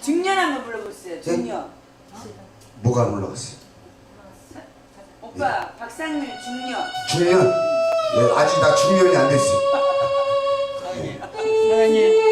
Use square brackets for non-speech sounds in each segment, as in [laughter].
중년 한번 불러보세요. 중년. 뭐가 올라갔어요? 오빠 박상민 중년. 중년? 예, 아직 나 중년이 안 됐어. 박수!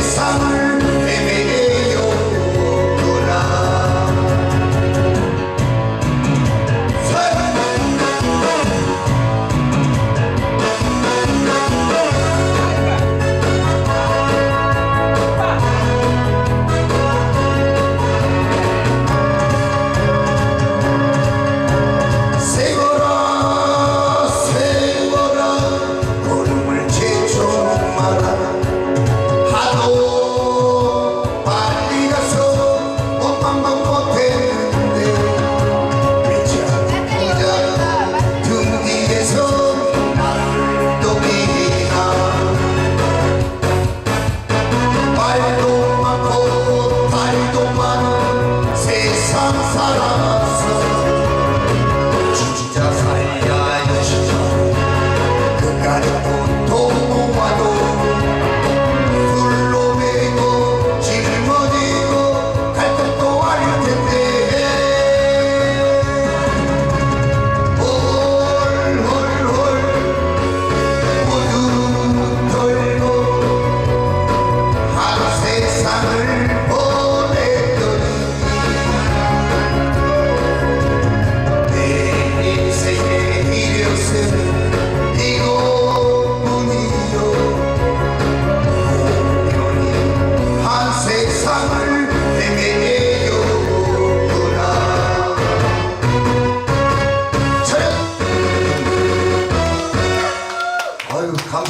한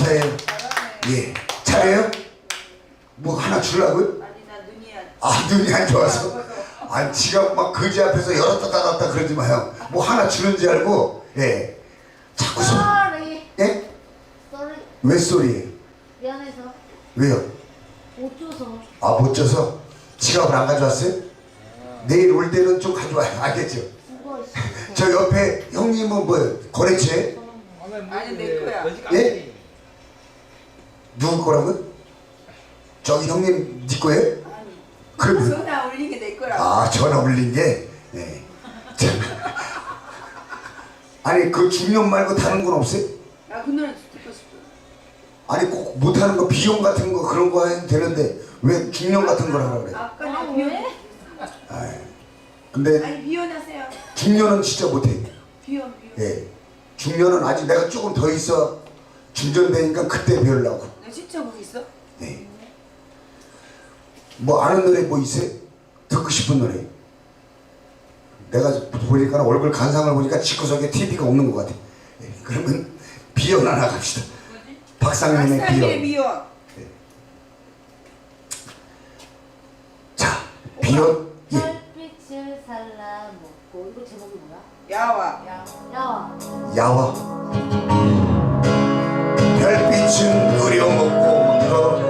감사해요 예 차려요? 뭐 하나 주려고요? 아니 나 눈이 안. 아 눈이 안 좋아서 아 지가 막 거지 앞에서 열었다 닫았다 그러지 마요 뭐 하나 주는 줄 알고 예 자꾸 손 쏘리 예? 쏘리 왜 소리예요? 미안해서 왜요? 못 줘서 아 못 줘서 지갑을 안 가져왔어요? 내일 올 때는 좀 가져와요 [laughs] 알겠죠? 있어 저 옆에 형님은 뭐 거래처에 아니, 내 거야. 예? 누구 거라고요? 저기 형님 네 거예요? 아니. 그러면 전화 올린 게 내 거라고. 아 전화 올린 게 예. 참. 아니 그 중년 말고 다른 건 없어요? 나 그 노래 듣고 싶어. 아니 꼭 못하는 거 비용 같은 거 그런 거 해도 되는데 왜 중년 같은 걸 하라 그래? 아까 아, 내 비혼. 왜? 아이, 근데 아니 비혼하세요. 중년은 진짜 못해. 비혼 비혼. 예. 중년은 아직 내가 조금 더 있어 중전되니까 그때 배우려고. 너 신청곡 있어? 예. 뭐 아는 노래 뭐 있어요? 듣고 싶은 노래. 내가 보니까 얼굴 간상을 보니까 집구석에 TV가 없는 것 같아. 예. 그러면 비연 하나 갑시다. 뭐지? 박상민의 박상민의 비연. 비혼. 자, 비연. 예. 별빛을 살라 먹고 이거 제목이 뭐야? 야와. 야와 야와 별빛은 그려먹고 묻어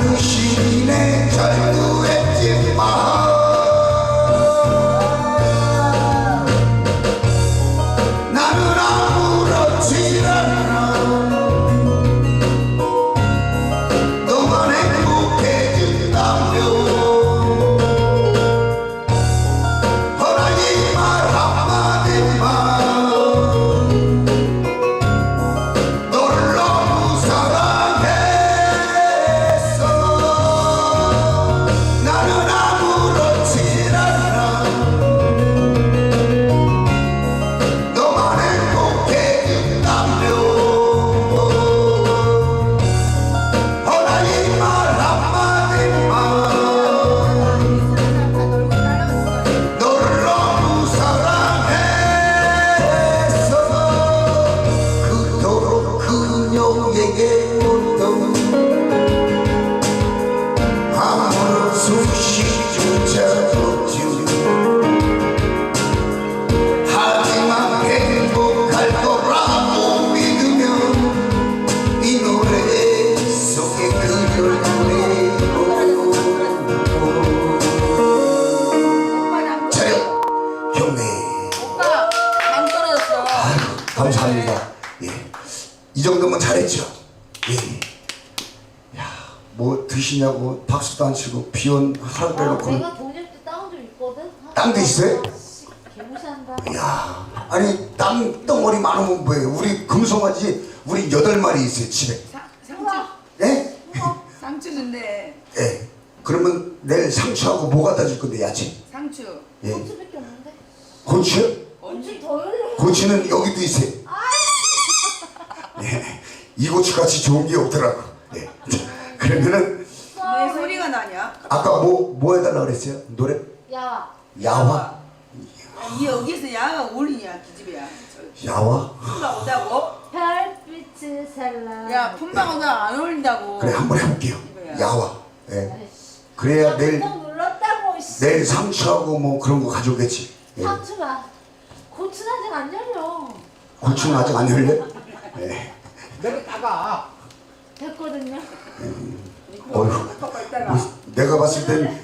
듯이 내절 하루 아, 빼놓고. 내가 돈일 때 땅도 있거든. 아, 땅도 있어요? 씨, 개무시한다. 야, 아니 땅 덩어리 많으면 뭐예요? 우리 금송아지 우리 여덟 마리 있어요 집에. 사- 상추 예? 우와. [laughs] 상추 준대. 예. 그러면 내일 상추하고 뭐 갖다 줄 건데 야채? 상추. 예. 고추밖에 없는데. 고추요? 고추 더 열려. 고추는 여기도 있어요. 예. 이 고추 같이 좋은 게 없더라고. 예. [laughs] 그러면은? 아까 뭐 뭐 해달라 그랬어요? 노래? 야, 야화? 이 여기서 야가 어울리냐 기집애야. 저 야화? 품바 오다고? 별빛을 살라. 야 품바 오다 안 어울린다고. 그래 한번 해볼게요. 야화. 예. 그래야 내일 꾹 눌렀다고. 씨. 내일 상추하고 뭐 그런 거 가져오겠지. 예. 상추가 고추는 아직 안 열려. 고추는 아직 안 열려? [laughs] 예. 내가 나가. 됐거든요. 어휴. 봤을 땐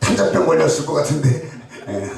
탄자병 걸렸을 것 같은데. 예.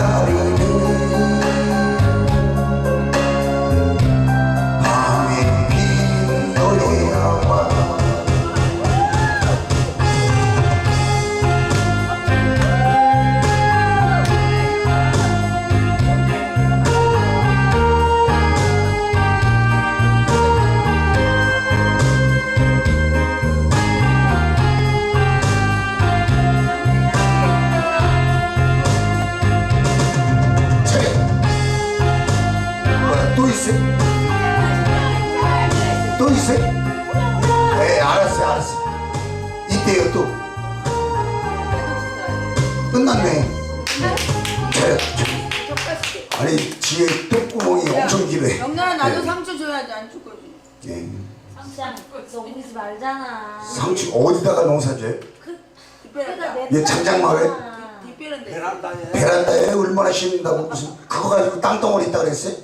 out 나도 네. 상처 줘야지 안줄 거지. 예. 상장 너 우리지 말잖아. 상추 어디다가 농사져요? 그 뒷배란다. 그가 얘 장장마을? 뒷배란다. 베란다에 베란다에 얼마나 심는다고 무슨 그거 가지고 땅덩어리 있다 그랬어요?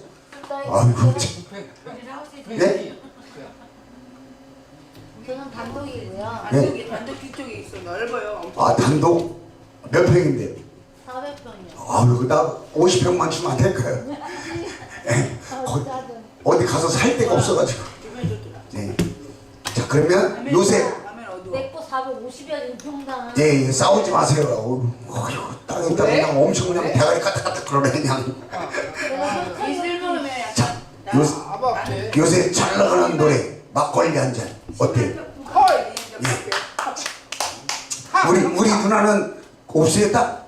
아이고 참. 네? 저는 단독이고요. 단독이 단독 뒤쪽에 있어 넓어요. 엄청. 아 단독 몇 평인데요? 400평이요. 아유 나 50평만 주면 안 될까요? 거기- 어디 가서 살 데가 없어가지고. 네. 자 그러면 요새. 내거 450이야 평당. 예, 예 싸우지 마세요 어휴, 어휴 땅에 있다 왜? 그냥 엄청 그냥 대가리 까딱까딱 그러네 그냥 내가 이 약간 요새, 요새 잘 나가는 노래 막걸리 한 잔 어때요? 우리 우리 누나는 없어요 땅?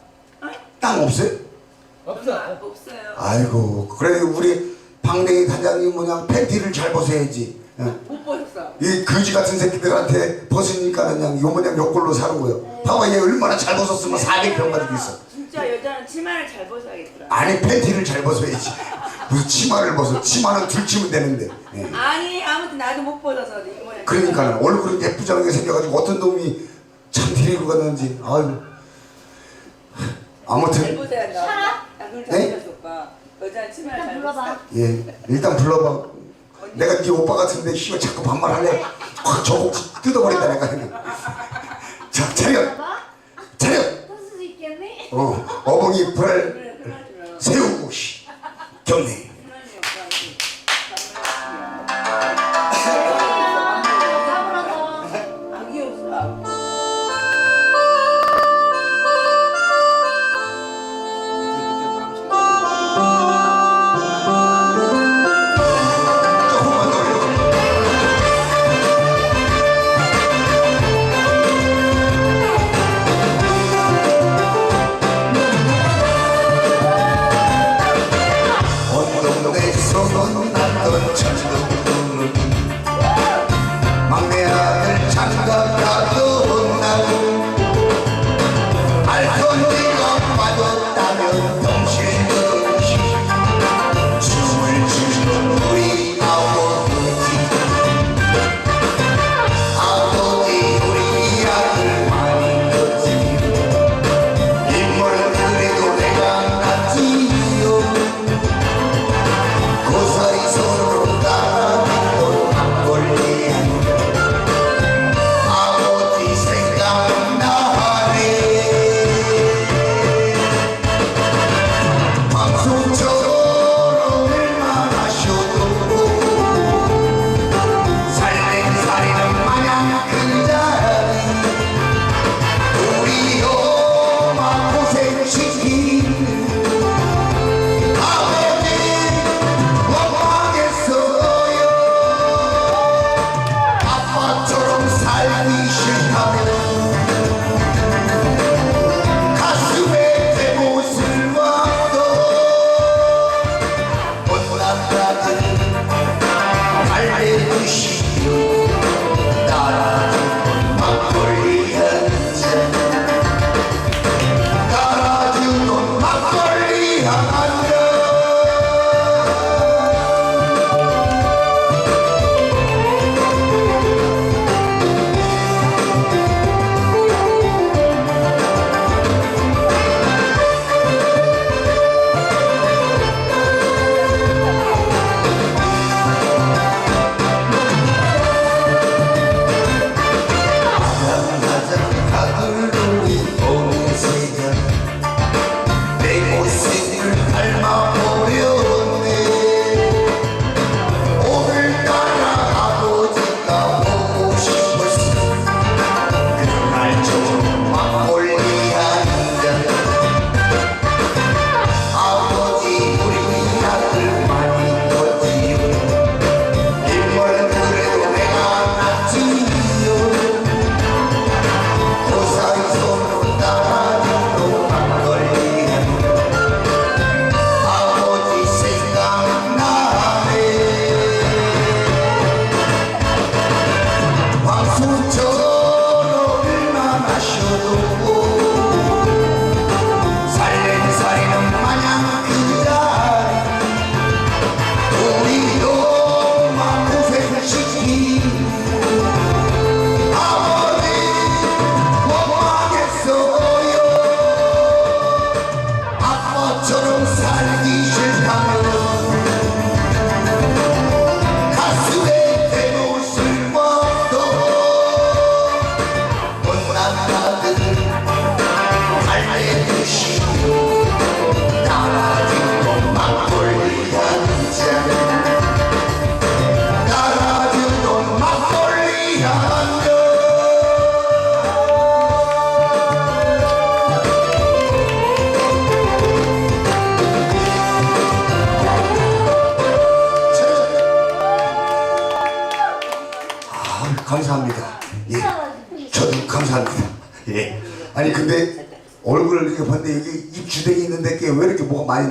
땅 없어요? 없어 없어요. 아이고 그래 우리 방댕이 단장님 뭐냐 팬티를 잘 벗어야지 어? 못 보셨어. 이 거지 같은 새끼들한테 벗으니까 그냥 요 모양 요 꼴로 사는 봐봐 얘 얼마나 잘 벗었으면 400평 가지고 있어 진짜 여자는 치마를 잘 벗어야겠더라. 안에 팬티를 잘 벗어야지 무슨 치마를 벗어 치마는 둘치면 되는데 예. 아니 아무튼 나도 못 벗어서 이 모양. 그러니까 얼굴은 예쁘장하게 생겨가지고 어떤 놈이 참 데리고 갔는지 아유 잘 아무튼 벗어야 한다. 살아? 나그걸 네? 잘 벗었어. 치마를 잘 불러봐. 예 일단 불러봐 내가 네 오빠 같은데 씨발 자꾸 반말할래 확 저거 뜯어버린다 내가 그냥 자 차렷 봐봐. 차렷 쓸수 있겠니? 어 어벙이 불알 그래. 세우고 씨 경례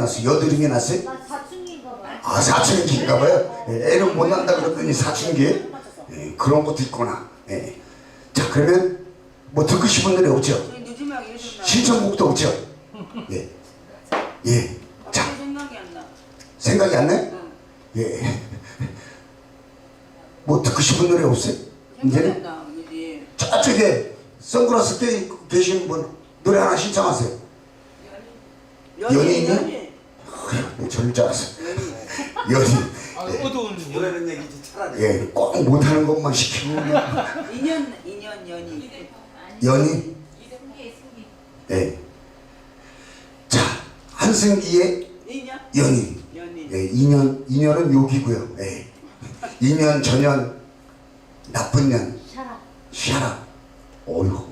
났어? 여드름이 났어요? 아 사춘기인가 봐요. 예, 애는 못 난다 그러더니 사춘기? 예, 그런 것도 있구나. 예. 자 그러면 뭐 듣고 싶은 노래 없죠? 신청곡도 없죠? 예. 예. 자 자. 생각이 안 나. 생각이 안 나요? 응. 예. 뭐 듣고 싶은 노래 없어요? 이제는? 저쪽에 선글라스 껴 계신 분 노래 하나 신청하세요. 연인이요? 그래, 저럴 줄 알았어. 연인. 연인. 아, 어두운 노래는 얘기지 차라리 예, 꼭 못하는 것만 시키고 인연 인연 연인. 연인. 예. 자, 한승기의 인연 연인. 연인. 예, 인연, 인연은 욕이고요. 예. 인연, 전연, 나쁜 년, 샤라. 샤라. 어휴,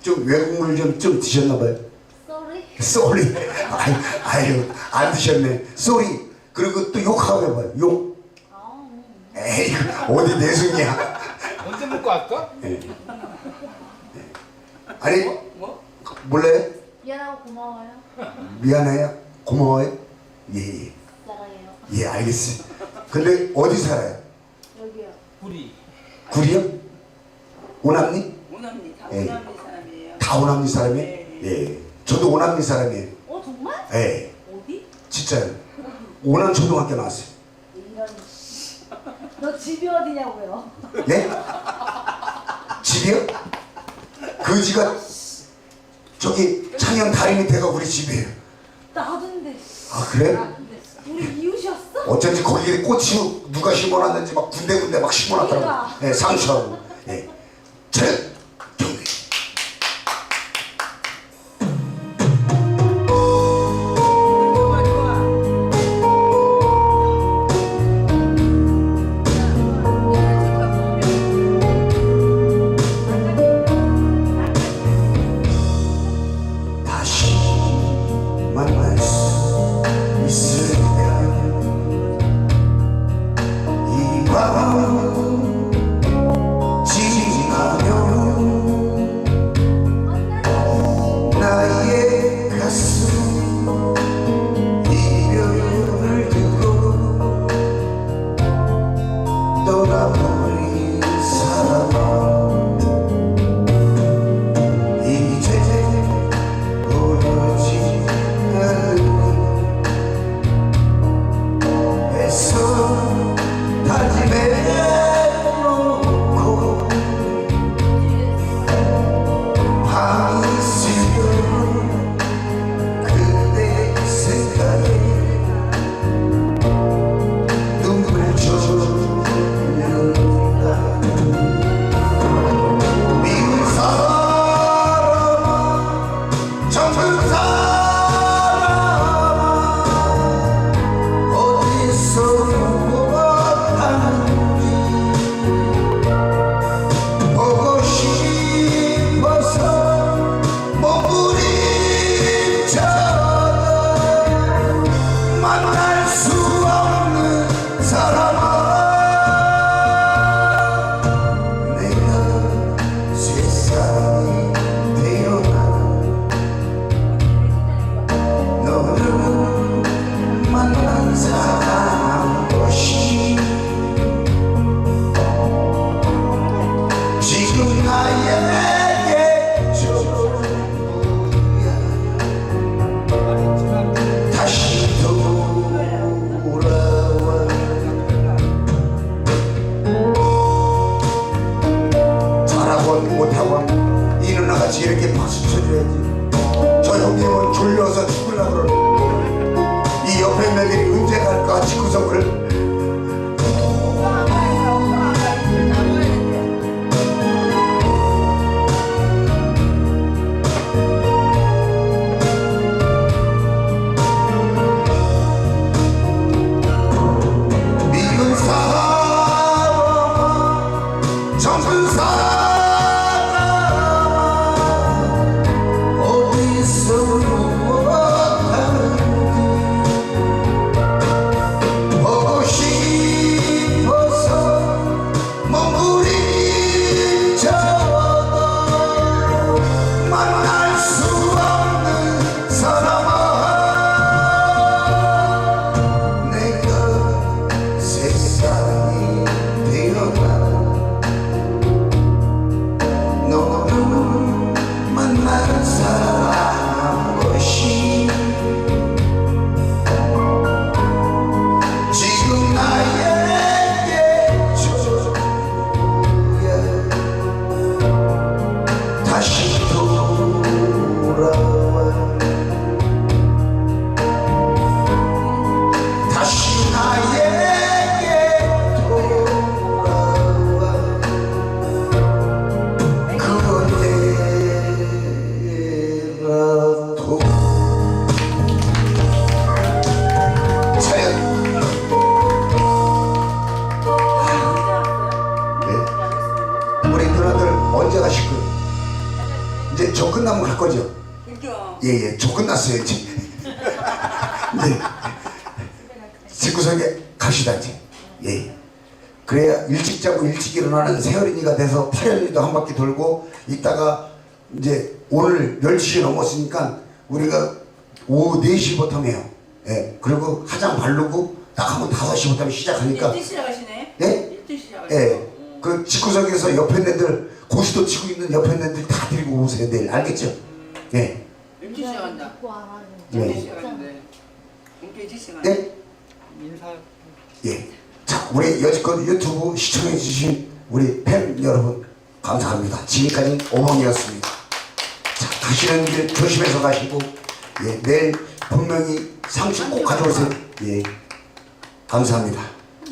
좀 외국물 좀, 좀 드셨나봐요. 쏘리. 아유, 아유, 안 드셨네. 쏘리. 그리고 또 욕하고 해봐요. 욕. 에이, 어디 내숭이야. 언제 먹고 할까? 예. 아니, 뭐? 몰라요? 미안하고 고마워요. 미안해요. 고마워요. 예, 예. 사랑해요. 예, 알겠어요. 근데 어디 살아요? 여기요. 우리 구리요? 오남리? 오남리 다 예. 오남리 사람이에요. 다 오남리 사람이에요? 네. 예. 저도 오남리 사람이에요. 어 정말? 예. 어디? 진짜요. 오남 초등학교 나왔어요. 이런. 씨. 너 집이 어디냐고요? 예? 집이요? 그 집가 저기 창녕 다리 밑에가 우리 집이에요. 나도인데. 아 그래? 우리 이웃이었어? 어쩐지 거기에 꽃이 누가 심어놨는지 막 군데군데 막 심어놨더라고. 예, 상추하고. 예. 저 애들이 언제 갈까 집구석을 예, 예. 저 끝났어요, 이제. 네. 집구석에 갑시다, 이제. 예. 그래야 일찍 자고 일찍 일어나는 세어린이가 돼서 타연이도 한 바퀴 돌고 이따가 이제 오늘 10시 넘었으니까 우리가 오후 4시부터 해요. 예. 그리고 화장 바르고 딱 하면 5시부터 시작하니까 일찍 시작하시네? 예? 일찍 시작하시네. 예. 그 집구석에서 옆에 애들 고시도 치고 있는 옆에 애들 다 데리고 오세요 내일 알겠죠? 예. 일찍 시작한다. 듣고 와라. 네. 일찍 시작하는데. 일찍 시작하네. 예? 인사. 예. 자, 우리 여지껏 유튜브 시청해주신 우리 팬 여러분, 감사합니다. 지금까지 오봉이었습니다. 자, 가시는 길 조심해서 가시고, 예, 내일 분명히 상식 꼭 가져오세요. 예. 감사합니다.